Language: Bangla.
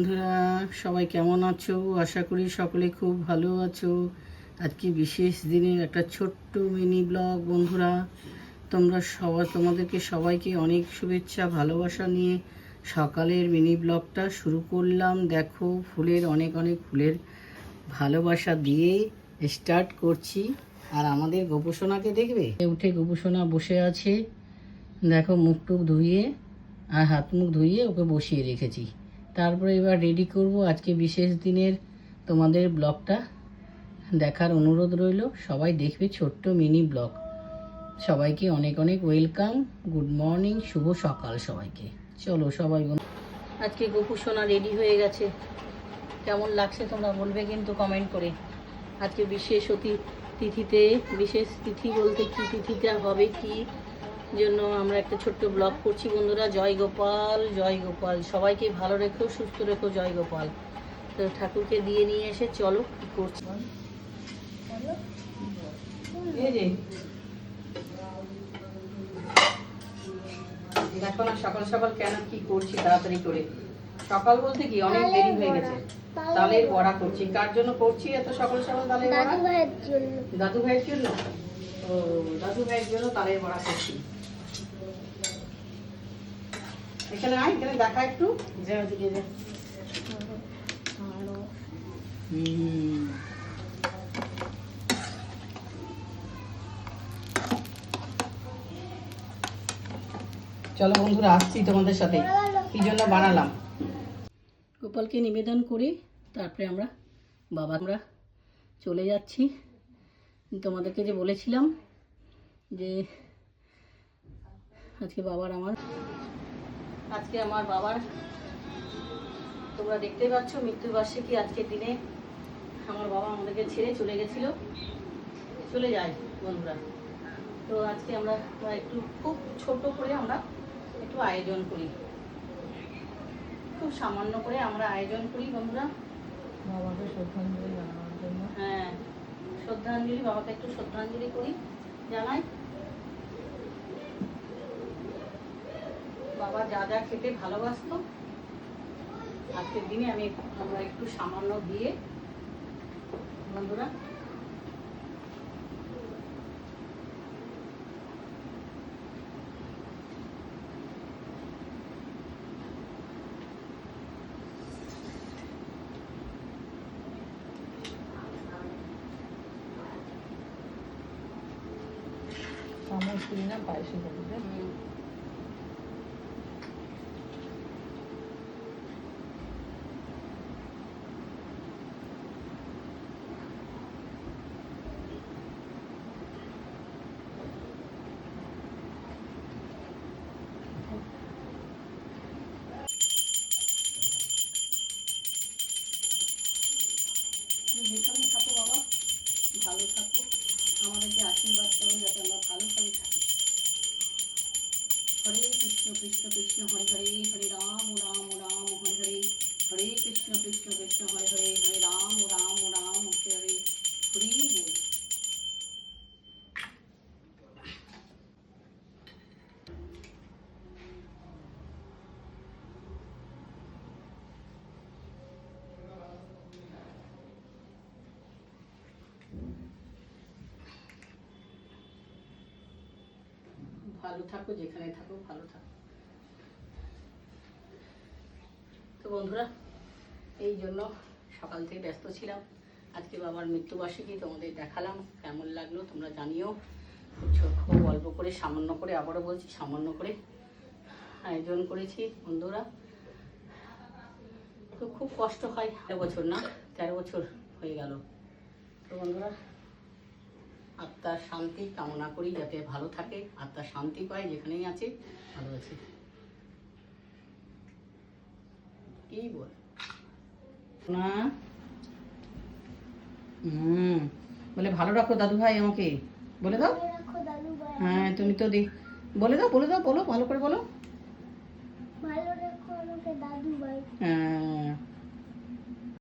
বন্ধুরা, সবাই কেমন আছো? আশা করি সকলে খুব ভালো আছো। আজকে বিশেষ দিনের একটা ছোট্ট মিনি ব্লগ, বন্ধুরা? তোমরা সবাই, তোমাদেরকে সবাইকে অনেক শুভেচ্ছা, ভালোবাসা নিয়ে সকালের মিনি ব্লগটা শুরু করলাম। দেখো, ফুলের অনেক অনেক ফুলের ভালোবাসা দিয়ে স্টার্ট করছি। আর আমাদের গোপসোনাকে দেখবে? উঠে গোপসোনা বসে আছে। দেখো, মুখ টুক ধুয়ে আর হাত মুখ ধুইয়ে ওকে বসিয়ে রেখেছি। তারপরে এবার রেডি করব আজকে বিশেষ দিনের তোমাদের ব্লগটা। দেখার অনুরোধ রইল, সবাই দেখবে ছোট্ট মিনি ব্লগ। সবাইকে অনেক অনেক ওয়েলকাম, গুড মর্নিং, শুভ সকাল সবাইকে। চলো সবাই আজকে গোপু সোনা রেডি হয়ে গেছে। কেমন লাগছে তোমরা বলবে কিন্তু কমেন্ট করে। আজকে বিশেষ অতি তিথিতে বিশেষ তিথি বলতে কি তিথিটা হবে, কি জন্য আমরা একটা ছোট্ট ব্লগ করছি। বন্ধুরা জয় গোপাল জয় গোপাল। সবাইকে ভালো রেখো সুস্থ রেখো জয় গোপাল। তো ঠাকুরকে দিয়ে নিয়ে এসে চলো কি করছি। দেখো না সকাল সকাল কেন কি করছি তাড়াতাড়ি করে। সকাল বলতে কি অনেক দেরি হয়ে গেছে। তালের বড়া। করছি। কার জন্য করছি এত সকাল সকাল তালের বড়া? দাদু ভাইয়ের জন্য। দাদু ভাইয়ের জন্য? ও দাদু ভাইয়ের জন্য তালের বড়া করছি। এখানে আয় এখানে দেখা একটু। যে ওদিকে যে। হুম। চলো বন্ধুরা আসছি তোমাদের সাথে। কি জন্য বানালাম? গোপালকে নিবেদন করে তারপরে আমরা বাবা আমরা চলে যাচ্ছি। তোমাদেরকে যে বলেছিলাম যে আজকে বাবার আমার। আজকে আমার বাবার। তোমরা দেখতেই পাচ্ছ মৃত্যুবার্ষিকী আজকের দিনে। আমার বাবা আমাদেরকে ছেড়ে চলে গেছিল। চলে যায় বন্ধুরা। তো আজকে আমরা একটু খুব ছোট করে আমরা একটু আয়োজন করি। খুব সামান্য করে আমরা আয়োজন করি বন্ধুরা। বাবাকে শ্রদ্ধাঞ্জলি জানানোর জন্য। হ্যাঁ শ্রদ্ধাঞ্জলি বাবাকে একটু শ্রদ্ধাঞ্জলি করি জানাই। বাবা যা যা খেতে ভালোবাসতো আজকের দিনে আমি আমরা একটু সামান্য দিয়ে বন্ধুরা। চামচ দিই পায়েসে করবে হুম, তুমি যেখানেই থাকো বাবা ভালো থাকো আমাদেরকে আশীর্বাদ করো যাতে আমরা ভালোভাবে থাকি হরে কৃষ্ণ কৃষ্ণ কৃষ্ণ হরে হরে হরে রাম রাম রাম হরে হরে হরে কৃষ্ণ কৃষ্ণ কৃষ্ণ হরে হরে হরে রাম রাম রাম হরে হরে হরি ভালো থাকো, যেখানে থাকো, ভালো থাকো। তো বন্ধুরা, এই জন্য সকাল থেকে ব্যস্ত ছিলাম। আজকে বাবার মৃত্যুবার্ষিকী, তোমাদের দেখালাম, কেমন লাগল তোমরা জানিও। খুব অল্প করে, সামান্য করে, আবারও বলছি, সামান্য করে আয়োজন করেছি, বন্ধুরা। তো খুব কষ্ট হয়, তেরো বছর না, তেরো বছর হয়ে গেল। তো বন্ধুরা আত্মার শান্তি কামনা করি যাতে ভালো থাকে। আত্মার শান্তি পায় যেখানেই আছে ভালো আছে। কি বল? না। হুম। বলে ভালো রাখো দাদু ভাই আমাকে। বলে দাও। হ্যাঁ তুমি তো দি বলে দাও বলে দাও বলো ভালো করে বলো। ভালো রাখো আমাকে দাদু ভাই হ্যাঁ।